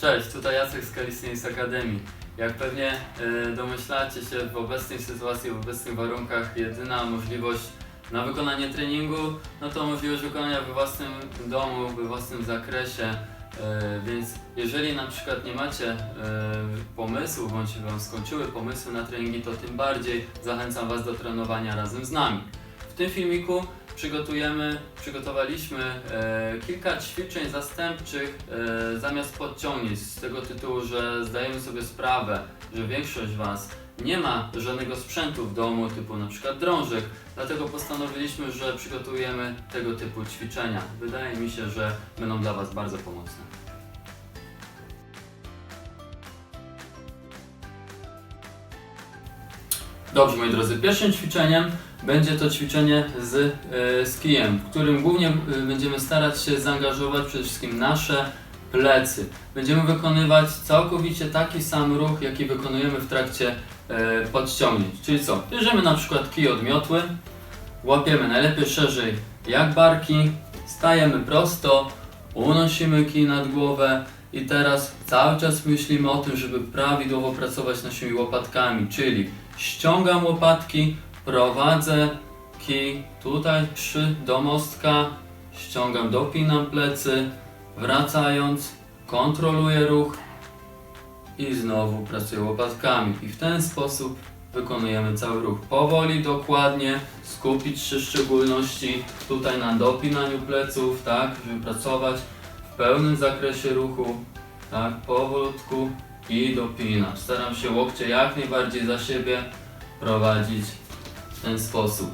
Cześć, tutaj Jacek z Calisthenics Academy. Jak pewnie e, domyślacie się, w obecnej sytuacji, w obecnych warunkach jedyna możliwość na wykonanie treningu, no to możliwość wykonania we własnym domu, we własnym zakresie. E, więc jeżeli na przykład nie macie e, pomysłów, bądź Wam skończyły pomysły na treningi, to tym bardziej zachęcam Was do trenowania razem z nami. W tym filmiku przygotujemy, przygotowaliśmy e, kilka ćwiczeń zastępczych e, zamiast podciągnięć z tego tytułu, że zdajemy sobie sprawę, że większość Was nie ma żadnego sprzętu w domu, typu na przykład drążek, dlatego postanowiliśmy, że przygotujemy tego typu ćwiczenia. Wydaje mi się, że będą dla Was bardzo pomocne. Dobrze, moi drodzy, pierwszym ćwiczeniem będzie to ćwiczenie z, e, z kijem, w którym głównie e, będziemy starać się zaangażować przede wszystkim nasze plecy. Będziemy wykonywać całkowicie taki sam ruch, jaki wykonujemy w trakcie e, podciągnięć. Czyli co? Bierzemy na przykład kij od miotły, łapiemy najlepiej szerzej jak barki, stajemy prosto, unosimy kij nad głowę i teraz cały czas myślimy o tym, żeby prawidłowo pracować naszymi łopatkami, czyli ściągam łopatki, prowadzę kij tutaj przy do mostka, ściągam, dopinam plecy, wracając, kontroluję ruch i znowu pracuję łopatkami. I w ten sposób wykonujemy cały ruch. Powoli, dokładnie, skupić się w szczególności tutaj na dopinaniu pleców, tak, żeby pracować w pełnym zakresie ruchu, tak, powolutku i dopinam. Staram się łokcie jak najbardziej za siebie prowadzić w ten sposób.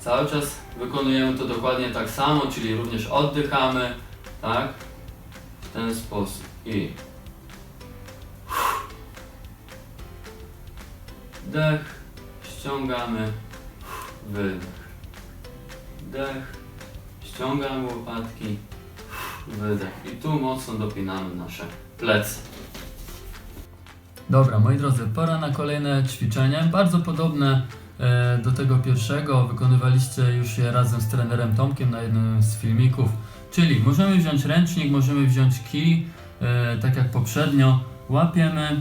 Cały czas wykonujemy to dokładnie tak samo, czyli również oddychamy, tak? W ten sposób. I wdech, ściągamy, wydech. Wdech, ściągamy łopatki, wydech. I tu mocno dopinamy nasze plecy. Dobra, moi drodzy, pora na kolejne ćwiczenie. Bardzo podobne e, do tego pierwszego. Wykonywaliście już je razem z trenerem Tomkiem na jednym z filmików. Czyli możemy wziąć ręcznik, możemy wziąć kij, e, tak jak poprzednio. Łapiemy,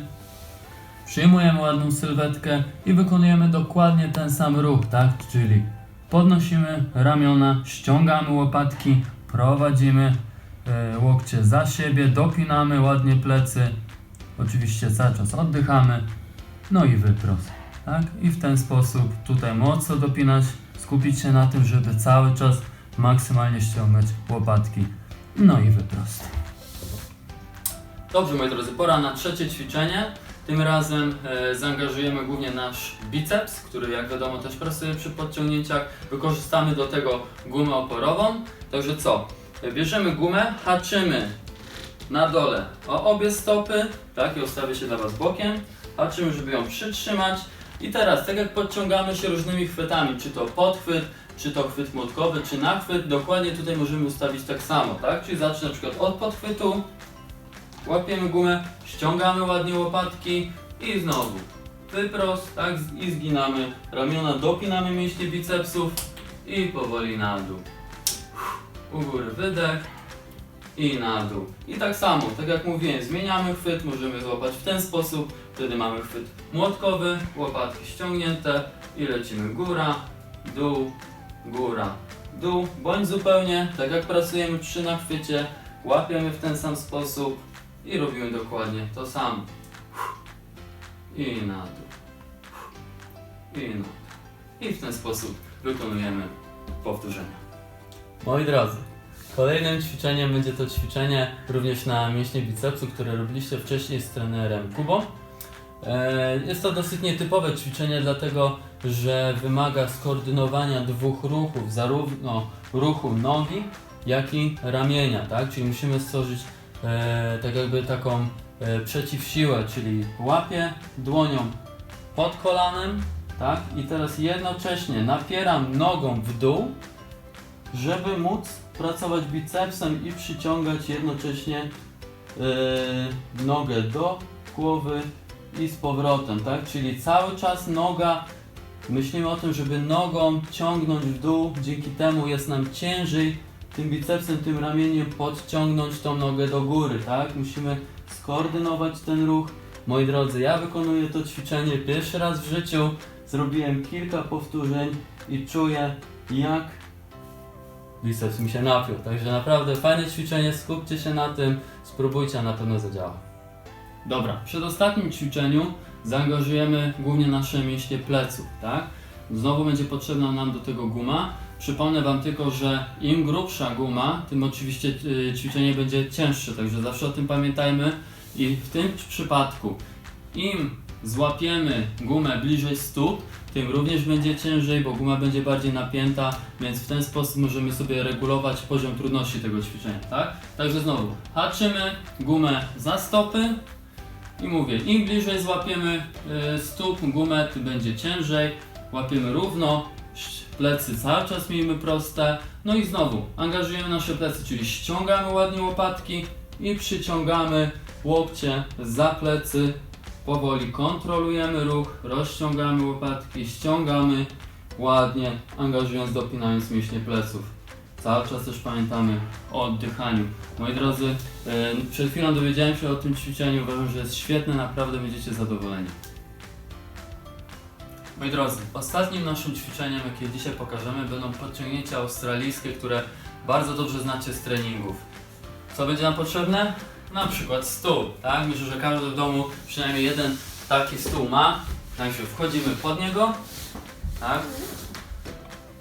przyjmujemy ładną sylwetkę i wykonujemy dokładnie ten sam ruch, tak? Czyli podnosimy ramiona, ściągamy łopatki, prowadzimy e, łokcie za siebie, dopinamy ładnie plecy. Oczywiście cały czas oddychamy, no i wyprost. Tak? I w ten sposób tutaj mocno dopinać, skupić się na tym, żeby cały czas maksymalnie ściągać łopatki. No i wyprost. Dobrze, moi drodzy, pora na trzecie ćwiczenie. Tym razem e, zaangażujemy głównie nasz biceps, który jak wiadomo też pracuje przy podciągnięciach. Wykorzystamy do tego gumę oporową. Także co? E, Bierzemy gumę, haczymy na dole o obie stopy, tak, i ustawię się dla Was bokiem, haczymy, żeby ją przytrzymać i teraz, tak jak podciągamy się różnymi chwytami, czy to podchwyt, czy to chwyt młotkowy, czy nachwyt, dokładnie tutaj możemy ustawić tak samo, tak, czyli zacznę na przykład od podchwytu, łapiemy gumę, ściągamy ładnie łopatki i znowu wyprost, tak, i zginamy ramiona, dopinamy mięśnie bicepsów i powoli na dół. U góry wydech, i na dół. I tak samo, tak jak mówiłem, zmieniamy chwyt, możemy złapać w ten sposób, wtedy mamy chwyt młotkowy, łopatki ściągnięte i lecimy góra, dół, góra, dół, bądź zupełnie tak jak pracujemy przy nachwycie, łapiemy w ten sam sposób i robimy dokładnie to samo. I na dół. I na dół. I w ten sposób wykonujemy powtórzenia. Moi drodzy, Kolejnym ćwiczeniem będzie to ćwiczenie również na mięśnie bicepsu, które robiliście wcześniej z trenerem Kubą. E, Jest to dosyć nietypowe ćwiczenie, dlatego że wymaga skoordynowania dwóch ruchów, zarówno ruchu nogi, jak i ramienia, tak? Czyli musimy stworzyć tak jakby taką e, przeciwsiłę, czyli łapię dłonią pod kolanem, tak? I teraz jednocześnie napieram nogą w dół, żeby móc pracować bicepsem i przyciągać jednocześnie yy, nogę do głowy i z powrotem, tak? Czyli cały czas noga, myślimy o tym, żeby nogą ciągnąć w dół, dzięki temu jest nam ciężej tym bicepsem, tym ramieniem podciągnąć tą nogę do góry, tak? Musimy skoordynować ten ruch. Moi drodzy, ja wykonuję to ćwiczenie pierwszy raz w życiu. Zrobiłem kilka powtórzeń i czuję jak biceps mi się napiął. Także naprawdę fajne ćwiczenie, skupcie się na tym, spróbujcie, a na pewno zadziała. Dobra, w przedostatnim ćwiczeniu zaangażujemy głównie nasze mięśnie pleców, tak? Znowu będzie potrzebna nam do tego guma. Przypomnę Wam tylko, że im grubsza guma, tym oczywiście y, ćwiczenie będzie cięższe, także zawsze o tym pamiętajmy. I w tym przypadku, im złapiemy gumę bliżej stóp, tym również będzie ciężej, bo guma będzie bardziej napięta, więc w ten sposób możemy sobie regulować poziom trudności tego ćwiczenia, tak? Także znowu, haczymy gumę za stopy i mówię, im bliżej złapiemy y, stóp, gumę, tym będzie ciężej, łapiemy równo, plecy cały czas miejmy proste, no i znowu, angażujemy nasze plecy, czyli ściągamy ładnie łopatki i przyciągamy łokcie za plecy, powoli kontrolujemy ruch, rozciągamy łopatki, ściągamy ładnie, angażując, dopinając mięśnie pleców. Cały czas też pamiętamy o oddychaniu. Moi drodzy, e, przed chwilą dowiedziałem się o tym ćwiczeniu, uważam, że jest świetne, naprawdę będziecie zadowoleni. Moi drodzy, ostatnim naszym ćwiczeniem, jakie dzisiaj pokażemy, będą podciągnięcia australijskie, które bardzo dobrze znacie z treningów. Co będzie nam potrzebne? Na przykład stół, tak? Myślę, że każdy w domu przynajmniej jeden taki stół ma. Także wchodzimy pod niego, tak?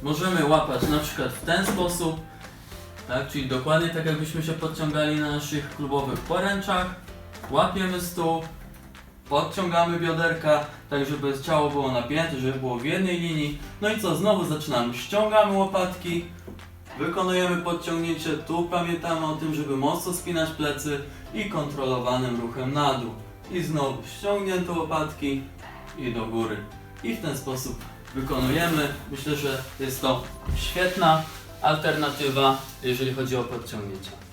Możemy łapać na przykład w ten sposób, tak? Czyli dokładnie tak jakbyśmy się podciągali na naszych klubowych poręczach. Łapiemy stół, podciągamy bioderka, tak żeby ciało było napięte, żeby było w jednej linii. No i co, znowu zaczynamy, ściągamy łopatki, wykonujemy podciągnięcie, tu pamiętamy o tym, żeby mocno spinać plecy i kontrolowanym ruchem na dół. I znowu ściągnięte łopatki i do góry. I w ten sposób wykonujemy. Myślę, że jest to świetna alternatywa, jeżeli chodzi o podciągnięcia.